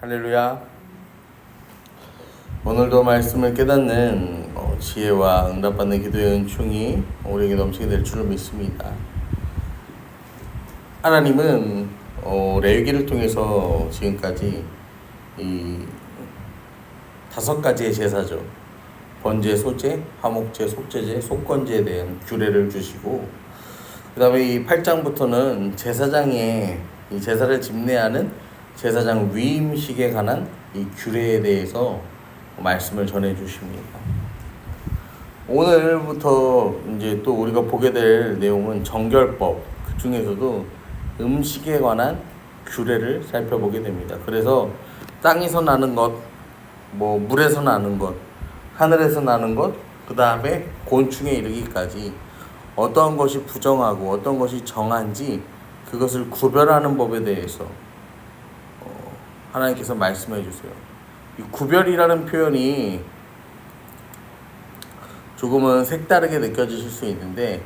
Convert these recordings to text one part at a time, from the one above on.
할렐루야. 오늘도 말씀을 깨닫는 어, 지혜와 응답받는 기도의 은총이 우리에게 넘치게 될 줄을 믿습니다. 하나님은 어, 레위기를 통해서 지금까지 이 다섯 가지의 제사죠. 번제, 소제, 화목제, 속제제, 속건제에 대한 규례를 주시고 그 다음에 이 8장부터는 제사장의 이 제사를 집례하는 제사장 위임식에 관한 이 규례에 대해서 말씀을 전해 주십니다. 오늘부터 이제 또 우리가 보게 될 내용은 정결법 그 중에서도 음식에 관한 규례를 살펴보게 됩니다. 그래서 땅에서 나는 것, 뭐 물에서 나는 것, 하늘에서 나는 것, 그 다음에 곤충에 이르기까지 어떤 것이 부정하고 어떤 것이 정한지 그것을 구별하는 법에 대해서 어, 하나님께서 말씀해 주세요. 이 구별이라는 표현이 조금은 색다르게 느껴지실 수 있는데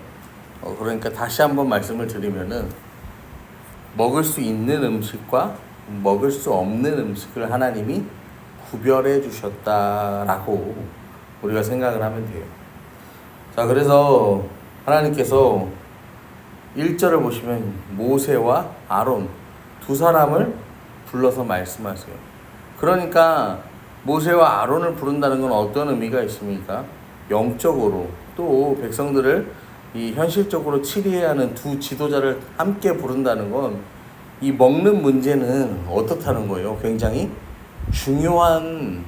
어, 그러니까 다시 한번 말씀을 드리면은 먹을 수 있는 음식과 먹을 수 없는 음식을 하나님이 구별해 주셨다라고 우리가 생각을 하면 돼요. 자, 그래서 하나님께서 1절을 보시면 모세와 아론 두 사람을 불러서 말씀하세요. 그러니까 모세와 아론을 부른다는 건 어떤 의미가 있습니까? 영적으로 또 백성들을 이 현실적으로 치리해야 하는 두 지도자를 함께 부른다는 건 이 먹는 문제는 어떻다는 거예요? 굉장히 중요한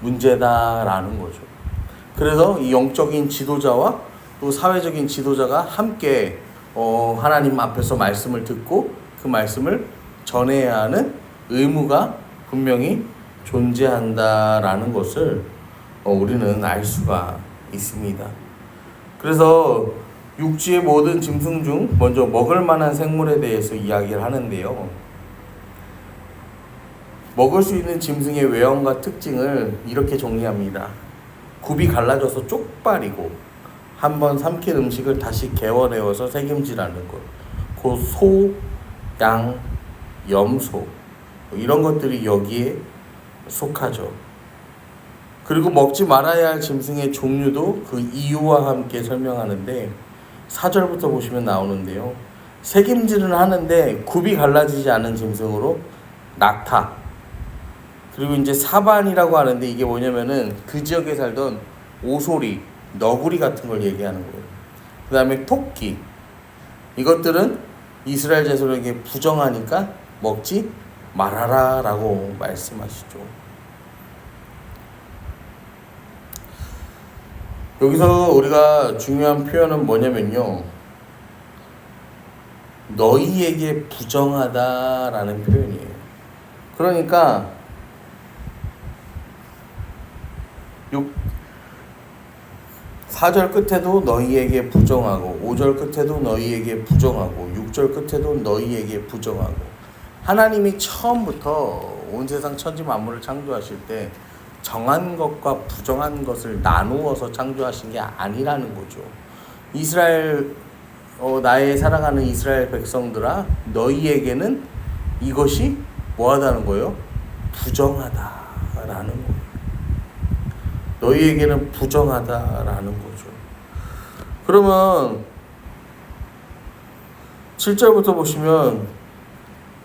문제다라는 거죠. 그래서 이 영적인 지도자와 또 사회적인 지도자가 함께 어, 하나님 앞에서 말씀을 듣고 그 말씀을 전해야 하는 의무가 분명히 존재한다라는 것을 어, 우리는 알 수가 있습니다. 그래서 육지의 모든 짐승 중 먼저 먹을 만한 생물에 대해서 이야기를 하는데요. 먹을 수 있는 짐승의 외형과 특징을 이렇게 정리합니다. 굽이 갈라져서 쪽발이고 한 번 삼킨 음식을 다시 개워내어서 새김질하는 것. 그 소, 양, 염소 뭐 이런 것들이 여기에 속하죠. 그리고 먹지 말아야 할 짐승의 종류도 그 이유와 함께 설명하는데 4절부터 보시면 나오는데요. 새김질은 하는데 굽이 갈라지지 않은 짐승으로 낙타. 그리고 이제 사반이라고 하는데 이게 뭐냐면은 그 지역에 살던 오소리, 너구리 같은 걸 얘기하는 거예요. 그 다음에 토끼. 이것들은 이스라엘 자손에게 부정하니까 먹지 말아라 라고 말씀하시죠. 여기서 우리가 중요한 표현은 뭐냐면요. 너희에게 부정하다라는 표현이에요. 그러니까 6 4절 끝에도 너희에게 부정하고 5절 끝에도 너희에게 부정하고 6절 끝에도 너희에게 부정하고 하나님이 처음부터 온 세상 천지 만물을 창조하실 때 정한 것과 부정한 것을 나누어서 창조하신 게 아니라는 거죠. 이스라엘 어, 나의 사랑하는 이스라엘 백성들아 너희에게는 이것이 뭐하다는 거예요? 부정하다라는 거예요. 너희에게는 부정하다라는 거죠. 그러면 7절부터 보시면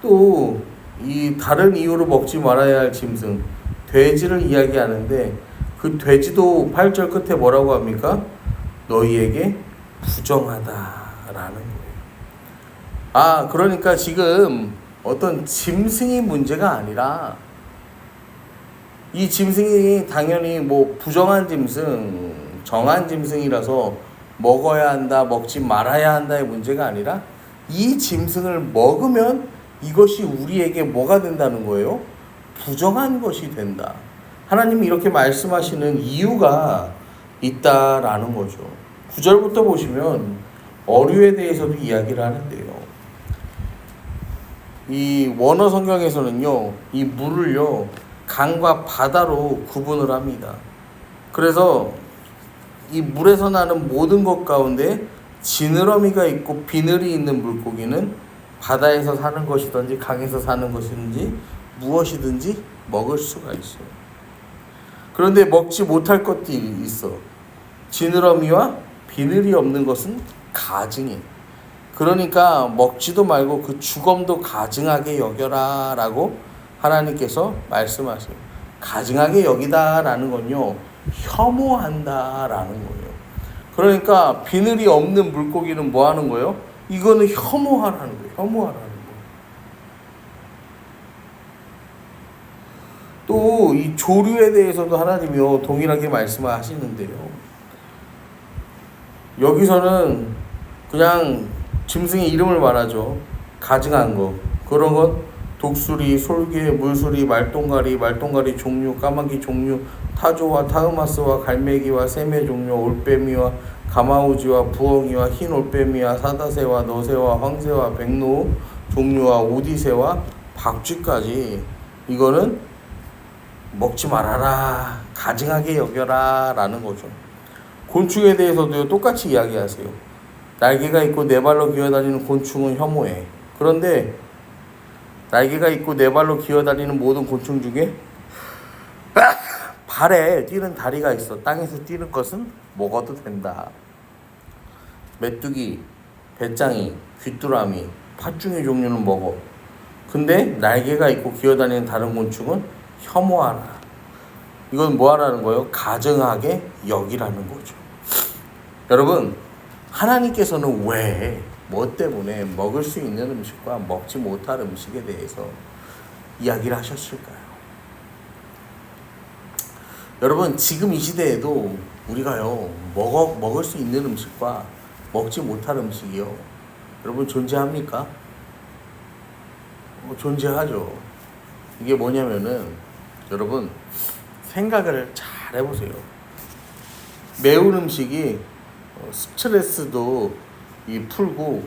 또 이 다른 이유로 먹지 말아야 할 짐승 돼지를 이야기하는데 그 돼지도 8절 끝에 뭐라고 합니까? 너희에게 부정하다라는 거예요. 아, 그러니까 지금 어떤 짐승이 문제가 아니라 이 짐승이 당연히 뭐 부정한 짐승, 정한 짐승이라서 먹어야 한다, 먹지 말아야 한다의 문제가 아니라 이 짐승을 먹으면 이것이 우리에게 뭐가 된다는 거예요? 부정한 것이 된다. 하나님이 이렇게 말씀하시는 이유가 있다라는 거죠. 9절부터 보시면 어류에 대해서도 이야기를 하는데요. 이 원어 성경에서는요, 이 물을요, 강과 바다로 구분을 합니다. 그래서 이 물에서 나는 모든 것 가운데 지느러미가 있고 비늘이 있는 물고기는 바다에서 사는 것이든지 강에서 사는 것이든지 무엇이든지 먹을 수가 있어요. 그런데 먹지 못할 것들이 있어. 지느러미와 비늘이 없는 것은 가증이. 그러니까 먹지도 말고 그 죽음도 가증하게 여겨라 라고 하나님께서 말씀하세요. 가증하게 여기다라는 건요 혐오한다라는 거예요. 그러니까 비늘이 없는 물고기는 뭐 하는 거예요? 이거는 혐오하라는 거예요. 혐오하라는 거예요. 또 이 조류에 대해서도 하나님이요 동일하게 말씀하시는데요. 여기서는 그냥 짐승의 이름을 말하죠. 가증한 거. 그런 것 독수리, 솔개, 물수리, 말똥가리, 말똥가리 종류, 까마귀 종류, 타조와 타흐마스와 갈매기와 새매 종류, 올빼미와 가마우지와 부엉이와 흰 올빼미와 사다새와 너새와 황새와 백로 종류와 오디새와 박쥐까지 이거는 먹지 말아라. 가증하게 여겨라. 라는 거죠. 곤충에 대해서도 똑같이 이야기하세요. 날개가 있고 네 발로 기어다니는 곤충은 혐오해. 그런데 날개가 있고 네 발로 기어다니는 모든 곤충 중에 발에 뛰는 다리가 있어 땅에서 뛰는 것은 먹어도 된다 메뚜기, 배짱이, 귀뚜라미, 팥중의 종류는 먹어 근데 날개가 있고 기어다니는 다른 곤충은 혐오하라. 이건 뭐 하라는 거예요? 가정하게 여기라는 거죠. 여러분, 하나님께서는 왜, 뭐 때문에 먹을 수 있는 음식과 먹지 못할 음식에 대해서 이야기를 하셨을까요? 여러분, 지금 이 시대에도 우리가요, 먹어, 먹을 수 있는 음식과 먹지 못할 음식이요. 여러분, 존재합니까? 어, 존재하죠. 이게 뭐냐면은, 여러분 생각을 잘 해보세요. 매운 음식이 어, 스트레스도 이 풀고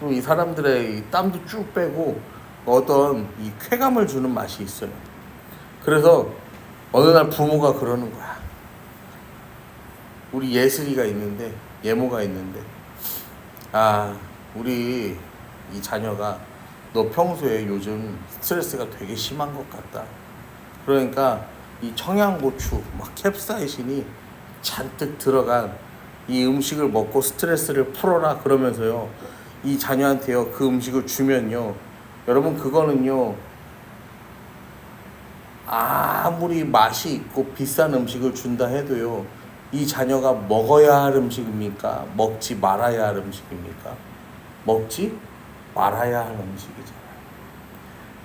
또 이 사람들의 이 땀도 쭉 빼고 어떤 이 쾌감을 주는 맛이 있어요. 그래서 어느 날 부모가 그러는 거야. 우리 예슬이가 있는데 예모가 있는데 아 우리 이 자녀가 너 평소에 요즘 스트레스가 되게 심한 것 같다. 그러니까 이 청양고추, 막 캡사이신이 잔뜩 들어간 이 음식을 먹고 스트레스를 풀어라 그러면서요. 이 자녀한테요. 그 음식을 주면요. 여러분 그거는요. 아무리 맛이 있고 비싼 음식을 준다 해도요. 이 자녀가 먹어야 할 음식입니까? 먹지 말아야 할 음식입니까? 먹지 말아야 할 음식이잖아요.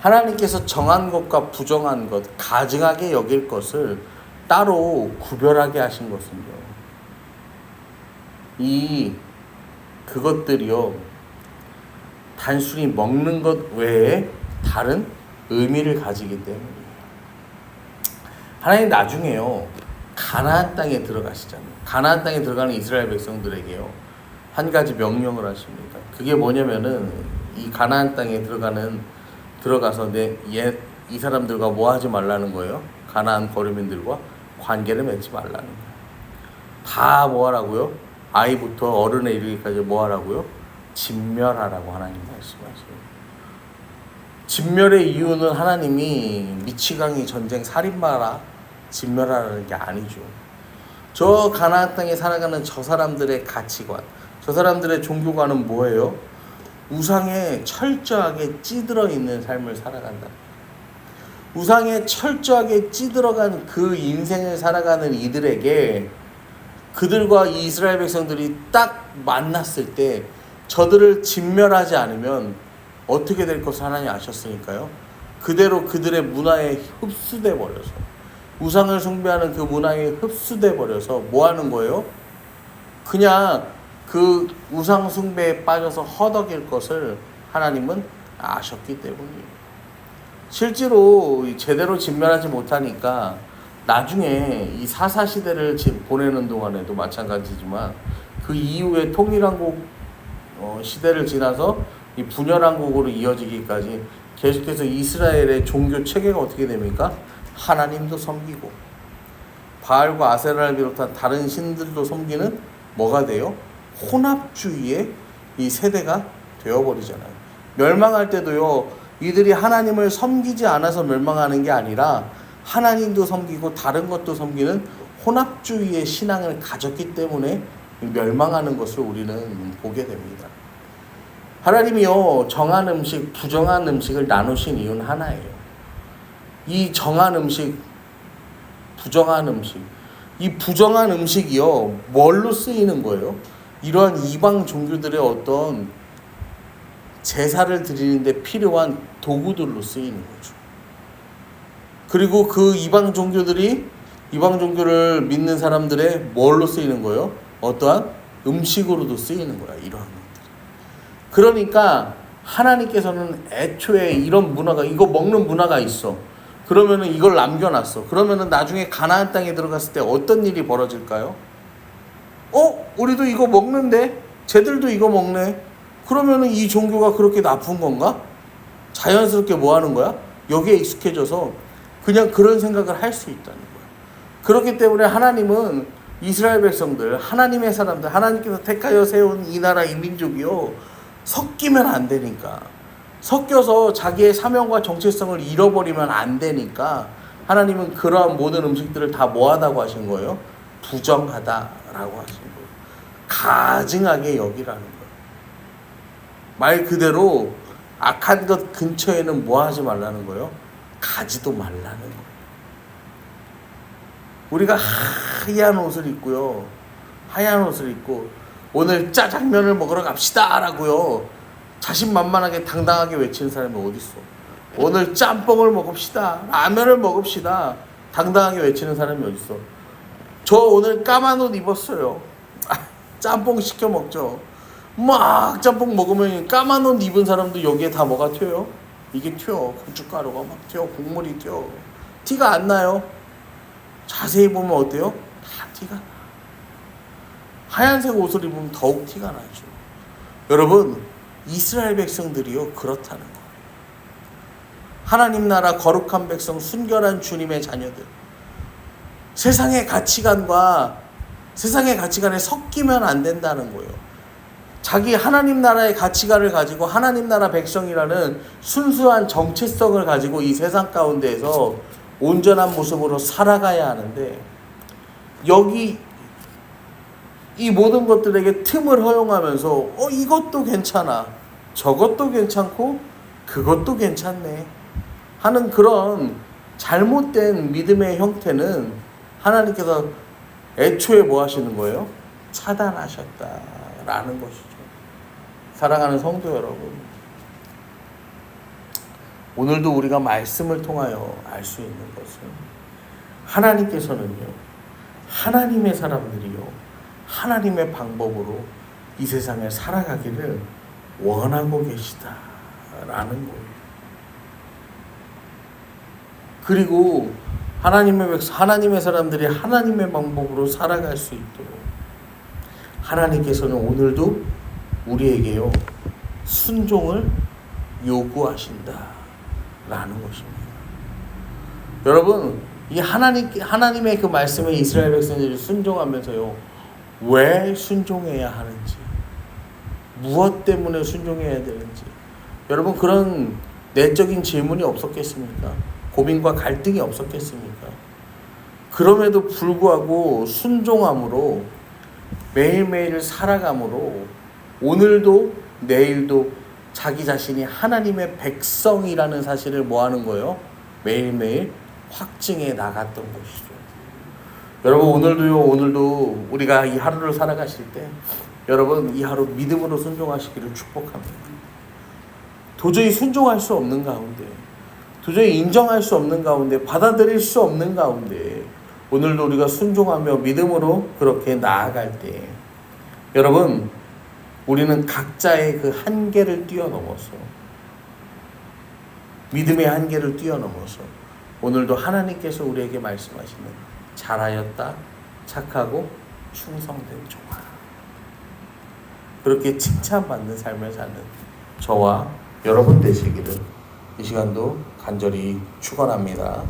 하나님께서 정한 것과 부정한 것, 가증하게 여길 것을 따로 구별하게 하신 것은요. 이 그것들이요. 단순히 먹는 것 외에 다른 의미를 가지기 때문이에요. 하나님 나중에요. 가나안 땅에 들어가시잖아요. 가나안 땅에 들어가는 이스라엘 백성들에게요. 한 가지 명령을 하십니다. 그게 뭐냐면은 이 가나안 땅에 들어가는 들어가서 내옛이 사람들과 뭐 하지 말라는 거예요. 가나안 거류민들과 관계를 맺지 말라는 거예요. 다 뭐 하라고요? 아이부터 어른에 이르기까지 뭐 하라고요? 진멸하라고 하나님 말씀하세요. 진멸의 이유는 하나님이 미치광이 전쟁 살인마라 진멸하라는 게 아니죠. 저 가나안 땅에 살아가는 저 사람들의 가치관, 저 사람들의 종교관은 뭐예요? 우상에 철저하게 찌들어 있는 삶을 살아간다. 우상에 철저하게 찌들어간 그 인생을 살아가는 이들에게 그들과 이스라엘 백성들이 딱 만났을 때 저들을 진멸하지 않으면 어떻게 될 것을 하나님 아셨으니까요. 그대로 그들의 문화에 흡수돼 버려서 우상을 숭배하는 그 문화에 흡수돼 버려서 뭐 하는 거예요? 그냥 그 우상 숭배에 빠져서 허덕일 것을 하나님은 아셨기 때문이에요. 실제로 제대로 진멸하지 못하니까 나중에 이 사사 시대를 보내는 동안에도 마찬가지지만 그 이후에 통일한국 어, 시대를 지나서 이 분열한국으로 이어지기까지 계속해서 이스라엘의 종교 체계가 어떻게 됩니까? 하나님도 섬기고 바알과 아세라를 비롯한 다른 신들도 섬기는 뭐가 돼요? 혼합주의의 이 세대가 되어버리잖아요. 멸망할 때도요, 이들이 하나님을 섬기지 않아서 멸망하는 게 아니라 하나님도 섬기고 다른 것도 섬기는 혼합주의의 신앙을 가졌기 때문에 멸망하는 것을 우리는 보게 됩니다. 하나님이요, 정한 음식, 부정한 음식을 나누신 이유는 하나예요. 이 정한 음식, 부정한 음식, 이 부정한 음식이요, 뭘로 쓰이는 거예요? 이러한 이방 종교들의 어떤 제사를 드리는데 필요한 도구들로 쓰이는 거죠. 그리고 그 이방 종교들이 이방 종교를 믿는 사람들의 뭘로 쓰이는 거예요? 어떠한 음식으로도 쓰이는 거야, 이러한 것들이. 그러니까 하나님께서는 애초에 이런 문화가, 이거 먹는 문화가 있어. 그러면은 이걸 남겨놨어. 그러면은 나중에 가나안 땅에 들어갔을 때 어떤 일이 벌어질까요? 어? 우리도 이거 먹는데? 쟤들도 이거 먹네? 그러면은 이 종교가 그렇게 나쁜 건가? 자연스럽게 뭐 하는 거야? 여기에 익숙해져서 그냥 그런 생각을 할 수 있다는 거야. 그렇기 때문에 하나님은 이스라엘 백성들, 하나님의 사람들, 하나님께서 택하여 세운 이 나라 이 민족이요. 섞이면 안 되니까. 섞여서 자기의 사명과 정체성을 잃어버리면 안 되니까 하나님은 그러한 모든 음식들을 다 뭐하다고 하신 거예요? 부정하다라고 하신 거예요. 가증하게 여기라는 거예요. 말 그대로 악한 것 근처에는 뭐 하지 말라는 거예요? 가지도 말라는 거예요. 우리가 하얀 옷을 입고요. 하얀 옷을 입고 오늘 짜장면을 먹으러 갑시다 라고요. 자신만만하게 당당하게 외치는 사람이 어디 있어? 오늘 짬뽕을 먹읍시다. 라면을 먹읍시다. 당당하게 외치는 사람이 어디 있어? 저 오늘 까만 옷 입었어요. 아, 짬뽕 시켜 먹죠. 막 짬뽕 먹으면 까만 옷 입은 사람도 여기에 다 뭐가 튀어요? 이게 튀어. 고춧가루가 막 튀어. 국물이 튀어. 티가 안 나요. 자세히 보면 어때요? 다 티가 나. 하얀색 옷을 입으면 더욱 티가 나죠. 여러분, 이스라엘 백성들이요, 그렇다는 거예요. 하나님 나라 거룩한 백성, 순결한 주님의 자녀들. 세상의 가치관과 세상의 가치관에 섞이면 안 된다는 거예요. 자기 하나님 나라의 가치관을 가지고 하나님 나라 백성이라는 순수한 정체성을 가지고 이 세상 가운데에서 온전한 모습으로 살아가야 하는데 여기 이 모든 것들에게 틈을 허용하면서 어 이것도 괜찮아 저것도 괜찮고 그것도 괜찮네 하는 그런 잘못된 믿음의 형태는 하나님께서 애초에 뭐 하시는 거예요? 차단하셨다라는 것이죠. 사랑하는 성도 여러분. 오늘도 우리가 말씀을 통하여 알 수 있는 것은 하나님께서는요, 하나님의 사람들이요, 하나님의 방법으로 이 세상에 살아가기를 원하고 계시다라는 거예요. 그리고 하나님의 하나님의 사람들이 하나님의 방법으로 살아갈 수 있도록 하나님께서는 오늘도 우리에게요 순종을 요구하신다라는 것입니다. 여러분 이 하나님 하나님의 그 말씀에 이스라엘 백성들이 순종하면서요 왜 순종해야 하는지 무엇 때문에 순종해야 되는지 여러분 그런 내적인 질문이 없었겠습니까? 고민과 갈등이 없었겠습니까? 그럼에도 불구하고 순종함으로 매일매일 살아감으로 오늘도 내일도 자기 자신이 하나님의 백성이라는 사실을 뭐 하는 거예요? 매일매일 확증해 나갔던 것이죠. 여러분 오늘도요 오늘도 우리가 이 하루를 살아가실 때 여러분 이 하루 믿음으로 순종하시기를 축복합니다. 도저히 순종할 수 없는 가운데 도저히 인정할 수 없는 가운데 받아들일 수 없는 가운데 오늘도 우리가 순종하며 믿음으로 그렇게 나아갈 때 여러분 우리는 각자의 그 한계를 뛰어넘어서 믿음의 한계를 뛰어넘어서 오늘도 하나님께서 우리에게 말씀하시는 잘하였다 착하고 충성된 종아 그렇게 칭찬받는 삶을 사는 저와 여러분 되시기를 이 시간도 간절히 축원합니다.